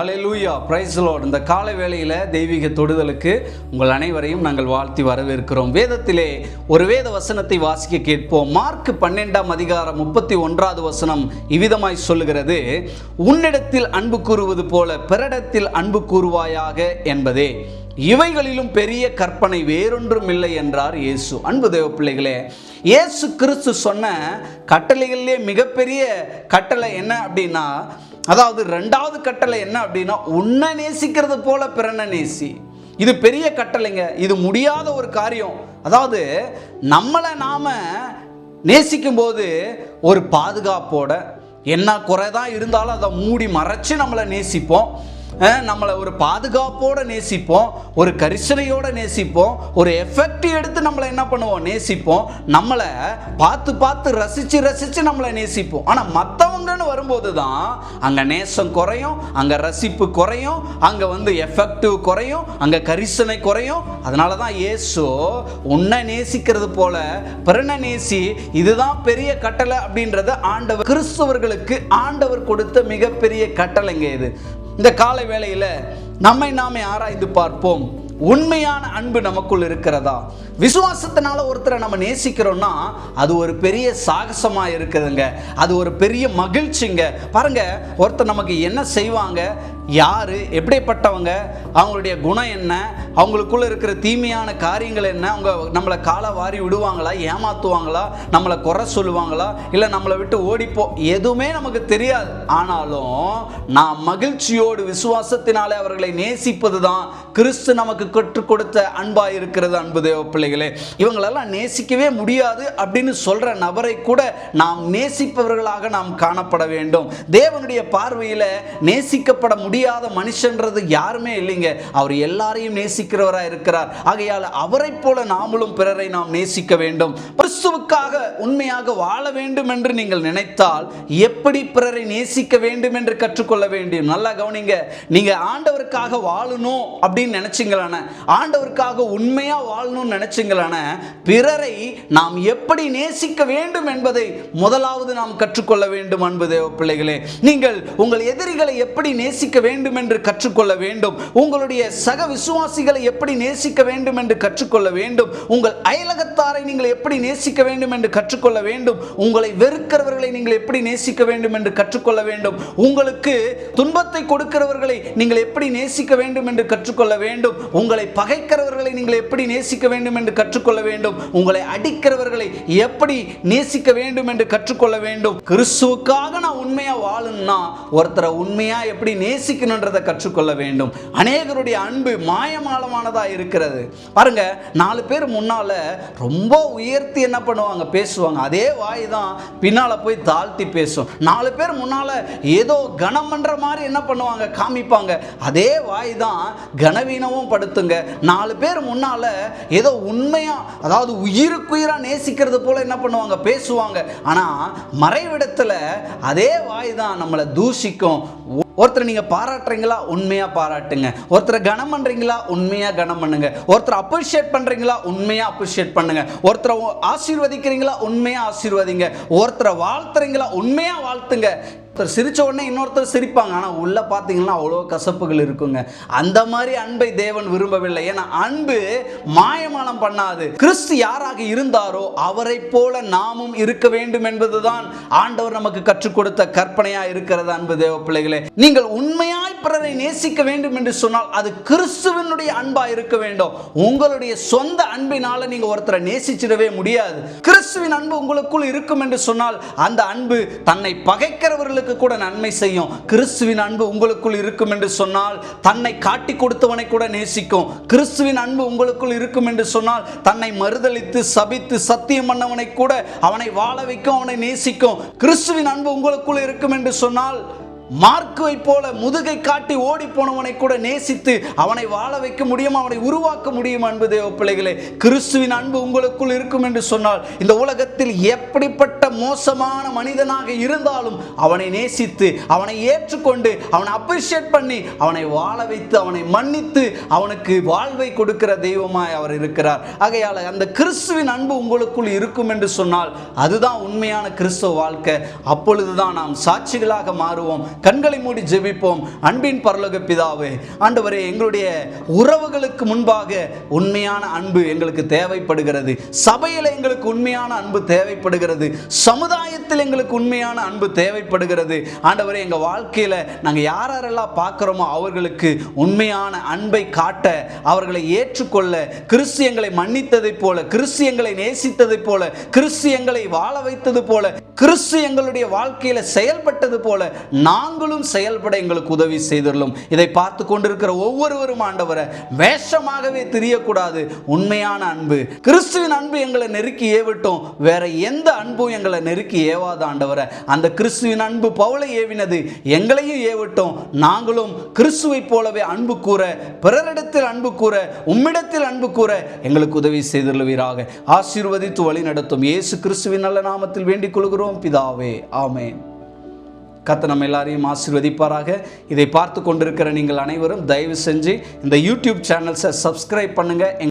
அலையலூயா price load இந்த கால வேளையில் தெய்வீக தொடுதலுக்கு உங்கள் அனைவரையும் நாங்கள் வாழ்த்தி வரவேற்கிறோம். வேதத்திலே ஒரு வேத வசனத்தை வாசிக்க கேட்போம். மார்க் பன்னெண்டாம் அதிகாரம் முப்பத்தி ஒன்றாவது வசனம் இவ்விதமாய் சொல்லுகிறது. உன்னிடத்தில் அன்பு கூறுவது போல பிறடத்தில் அன்பு கூறுவாயாக என்பதே. இவைகளிலும் பெரிய கற்பனை வேறொன்றும் இல்லை என்றார் இயேசு. அன்பு தேவ பிள்ளைகளே இயேசு கிறிஸ்து சொன்ன கட்டளைகளிலே மிகப்பெரிய கட்டளை என்ன அப்படின்னா அதாவது ரெண்டாவது கட்டளை என்ன அப்படின்னா உன்னை நேசிக்கிறது போல பிறனை நேசி. இது பெரிய கட்டளைங்க. இது முடியாத ஒரு காரியம். அதாவது நம்மளை நாம நேசிக்கும்போது ஒரு பாதுகாப்போட என்ன குறை தான் இருந்தாலும் அதை மூடி மறைச்சு நம்மளை நேசிப்போம். நம்மளை ஒரு பாதுகாப்போட நேசிப்போம் ஒரு கரிசனையோட நேசிப்போம் ஒரு எஃபெக்ட் எடுத்து நம்மளை என்ன பண்ணுவோம் நேசிப்போம். நம்மளை பார்த்து பார்த்து ரசித்து ரசித்து நம்மளை நேசிப்போம். ஆனால் மற்றவங்கன்னு வரும்போது தான் அங்கே நேசம் குறையும் அங்கே ரசிப்பு குறையும் அங்கே வந்து எஃபெக்டிவ் குறையும் அங்கே கரிசனை குறையும். அதனால தான் ஏசோ உன்னை நேசிக்கிறது போல பிறனை நேசி இதுதான் பெரிய கட்டளை அப்படின்றது ஆண்டவர் கிறிஸ்தவர்களுக்கு ஆண்டவர் கொடுத்த மிகப்பெரிய கட்டளைங்க இது. இந்த காலை வேளையில் நம்மை நாமே ஆராய்ந்து பார்ப்போம். உண்மையான அன்பு நமக்குள் இருக்கிறதா? விசுவாசத்தினால ஒருத்தரை நம்ம நேசிக்கிறோம்னா அது ஒரு பெரிய சாகசமாக இருக்குதுங்க. அது ஒரு பெரிய மகிழ்ச்சிங்க. பாருங்க ஒருத்தர் நமக்கு என்ன செய்வாங்க? யார் எப்படிப்பட்டவங்க அவங்களுடைய குணம் என்ன அவங்களுக்குள்ளே இருக்கிற தீமையான காரியங்கள் என்ன அவங்க நம்மளை காலை வாரி விடுவாங்களா ஏமாத்துவாங்களா நம்மளை குறை சொல்லுவாங்களா இல்லை நம்மளை விட்டு ஓடிப்போ எதுவுமே நமக்கு தெரியாது. ஆனாலும் நான் மகிழ்ச்சியோடு விசுவாசத்தினாலே அவர்களை நேசிப்பது தான் கிறிஸ்து நமக்கு கற்றுக் கொடுத்த அன்பாக இருக்கிறது அன்பு தேவ பிள்ளைகளே. இவங்களெல்லாம் நேசிக்கவே முடியாது அப்படின்னு சொல்கிற நபரை கூட நாம் நேசிப்பவர்களாக நாம் காணப்பட வேண்டும். தேவனுடைய பார்வையில் நேசிக்கப்பட முடியாத மனுஷன்றது யாருமே இல்லைங்க. அவர் எல்லாரையும் நேசிக்கிறவராக இருக்கிறார். ஆகையால் அவரை போல நாமளும் பிறரை நாம் நேசிக்க வேண்டும். கிறிஸ்துவுக்காக உண்மையாக வாழ வேண்டும் என்று நீங்கள் நினைத்தால் எப்படி பிறரை நேசிக்க வேண்டும் என்று கற்றுக்கொள்ள வேண்டும்? நல்லா கவனிங்க. நீங்க ஆண்டவருக்காக வாழணும் அப்படின்னு நினைச்சீங்களான? ஆண்டவருக்காக உண்மையா வாழணும்னு நினைச்சீங்களான? பிறரை நாம் எப்படி நேசிக்க வேண்டும் என்பதை முதலாவது நாம் கற்றுக்கொள்ள வேண்டும் அன்பு தேவ பிள்ளைகளே. நீங்கள் உங்கள் எதிரிகளை எப்படி நேசிக்க வேண்டும் என்று கற்றுக்கொள்ள வேண்டும். உங்களுடைய சக விசுவாசிகளை எப்படி நேசிக்க வேண்டும் என்று கற்றுக்கொள்ள வேண்டும். உங்கள் அயலகத்தாரை நீங்கள் எப்படி நேசிக்க வேண்டும் என்று கற்றுக்கொள்ள வேண்டும். உங்களை வெறுக்கிறவர்களை நீங்கள் எப்படி நேசிக்க வேண்டும் என்று கற்றுக்கொள்ள வேண்டும். உங்களுக்கு துன்பத்தை கொடுக்கிறவர்களை நீங்கள் எப்படி நேசிக்க வேண்டும் என்று கற்றுக்கொள்ள வேண்டும். உங்களை பகைக்கிறவர்களை நீங்கள் எப்படி நேசிக்க வேண்டும் என்று கற்றுக்கொள்ள வேண்டும். உங்களை அடிக்கிறவர்களை எப்படி நேசிக்க வேண்டும் என்று கற்றுக்கொள்ள வேண்டும். கிறிஸ்துவுக்காக நான் உண்மையா வாழணும்னா ஒருத்தரை உண்மையா எப்படி நேசிக்கணுன்றதை கற்றுக்கொள்ள வேண்டும். அநேகருடைய அன்பு மாயமாலமானதா இருக்கிறது. பாருங்க நாலு பேர் முன்னால் ரொம்ப உயர்த்தி என்ன பண்ணுவாங்க? பேசுவாங்க. அதே வாய் தான் பின்னால போய் தாழ்த்தி பேசும். நாலு பேர் முன்னால ஏதோ கனம் மாதிரி என்ன பண்ணுவாங்க? காமிப்பாங்க. அதே வாய் தான் கனவீனமும் படுத்துங்க. நாலு பேர் முன்னால ஏதோ உண்மையா அதாவது உயிருக்குயிராக நேசிக்கிறது போல என்ன பண்ணுவாங்க? பேசுவாங்க. ஆனா மறைவிடத்துல அதே வாய் தான் நம்மளை தூஷிக்கும். ஒருத்தரை நீங்கள் பாராட்டுறீங்களா உண்மையாக பாராட்டுங்க. ஒருத்தரை கனம் பண்ணுறீங்களா உண்மையாக கனம் பண்ணுங்க. ஒருத்தரை அப்ரிஷியேட் பண்ணுறீங்களா உண்மையாக அப்ரிஷியேட் பண்ணுங்க. ஒருத்தரை ஆசீர்வதிக்கிறீங்களா உண்மையாக ஆசீர்வதிங்க. ஒருத்தரை வாழ்த்துறீங்களா உண்மையாக வாழ்த்துங்க. ஒருத்தர் சிரித்த உடனே இன்னொருத்தர் சிரிப்பாங்க. ஆனால் உள்ளே பார்த்தீங்கன்னா அவ்வளோ கசப்புகள் இருக்குங்க. அந்த மாதிரி அன்பை தேவன் விரும்பவில்லை. ஏன்னா அன்பு மாயமானம் பண்ணாது. கிறிஸ்து யாராக இருந்தாரோ அவரை போல நாமும் இருக்க வேண்டும் என்பதுதான் ஆண்டவர் நமக்கு கற்றுக் கொடுத்த கற்பனையா இருக்கிறது அன்பு தேவ பிள்ளைகளே. நீங்கள் உண்மையாக பிறரை நேசிக்க வேண்டும் என்று சொன்னால் அது கிறிஸ்துவனுடைய அன்பா இருக்க வேண்டும். உங்களுடைய சொந்த அன்பினால நீங்க ஒருத்தரை நேசிச்சிடவே முடியாது. கிறிஸ்துவின் அன்பு உங்களுக்குள் இருக்கும் என்று சொன்னால் அந்த அன்பு தன்னை பகைக்கிறவர்களுக்கு கூட நன்மை செய்யும். கிறிஸ்துவின் அன்பு உங்களுக்குள் இருக்கும் என்று சொன்னால் தன்னை காட்டி கொடுத்தவனை கூட நேசிக்கும். கிறிஸ்துவின் அன்பு உங்களுக்குள் இருக்கும் என்று சொன்னால் தன்னை மறுதலித்து சபித்து சத்தியம் பண்ணவனை கூட அவனை வாழ வைக்கும் அவனை நேசிக்கும். கிறிஸ்துவின் அன்பு உங்களுக்குள் இருக்கும் என்று சொன்னால் மார்க்குவை போல முதுகை காட்டி ஓடி போனவனை கூட நேசித்து அவனை வாழ வைக்க முடியும்? அவனை உருவாக்க முடியும் அன்பு தேவ பிள்ளைகளே? கிறிஸ்துவின் அன்பு உங்களுக்குள் இருக்கும் என்று சொன்னால் இந்த உலகத்தில் எப்படிப்பட்ட மோசமான மனிதனாக இருந்தாலும் அவனை நேசித்து அவனை ஏற்றுக்கொண்டு அவனை அப்ரிஷியேட் பண்ணி அவனை வாழ வைத்து அவனை மன்னித்து அவனுக்கு வாழ்வை கொடுக்கிற தெய்வமாய் அவர் இருக்கிறார். ஆகையால் அந்த கிறிஸ்துவின் அன்பு உங்களுக்குள் இருக்கும் என்று சொன்னால் அதுதான் உண்மையான கிறிஸ்துவ வாழ்க்கை. அப்பொழுதுதான் நாம் சாட்சிகளாக மாறுவோம். கண்களை மூடி ஜெபிப்போம். அன்பின் பரலோக பிதாவே ஆண்டவரே எங்களுடைய உறவுகளுக்கு முன்பாக உண்மையான அன்பு எங்களுக்கு தேவைப்படுகிறது. சபையில் எங்களுக்கு உண்மையான அன்பு தேவைப்படுகிறது. சமுதாயத்தில் எங்களுக்கு உண்மையான அன்பு தேவைப்படுகிறது. ஆண்டவரே எங்கள் வாழ்க்கையில் நாங்கள் யார் யாரெல்லாம் பார்க்குறோமோ அவர்களுக்கு உண்மையான அன்பை காட்ட அவர்களை ஏற்றுக்கொள்ள கிறிஸ்தியங்களை மன்னித்ததைப் போல கிறிஸ்தியங்களை நேசித்ததைப் போல கிறிஸ்தியங்களை வாழ வைத்தது போல கிறிஸ்து எங்களுடைய வாழ்க்கையில் செயல்பட்டது போல நாங்களும் செயல்பட எங்களுக்கு உதவி செய்துள்ளோம் இதை பார்த்து கொண்டிருக்கிற ஒவ்வொருவரும் ஆண்டவரை வேஷமாகவே தெரியக்கூடாது. உண்மையான அன்பு. கிறிஸ்துவின் அன்பு எங்களை நெருக்கி ஏவிட்டோம். வேற எந்த அன்பும் எங்களை நெருக்கி ஏவாத ஆண்டவரை. அந்த கிறிஸ்துவின் அன்பு பவுளை ஏவினது. எங்களையும் ஏவிட்டோம். நாங்களும் கிறிஸ்துவை போலவே அன்பு கூற பிறரிடத்தில் அன்பு கூற உம்மிடத்தில் அன்பு கூற எங்களுக்கு உதவி செய்துள்ளவீராக ஆசீர்வதித்து வழி நடத்தும் இயேசு கிறிஸ்துவின் நல்ல நாமத்தில் வேண்டிக் கொள்கிறோம். பிதாவே ஆமேன். கத்த நம்ம எல்லாரையும் ஆசீர்வதிப்பாராக. இதை பார்த்து கொண்டிருக்கிற நீங்கள் அனைவரும் தயவு செஞ்சு இந்த யூடியூப் சேனல்ஸை சப்ஸ்கிரைப் பண்ணுங்க.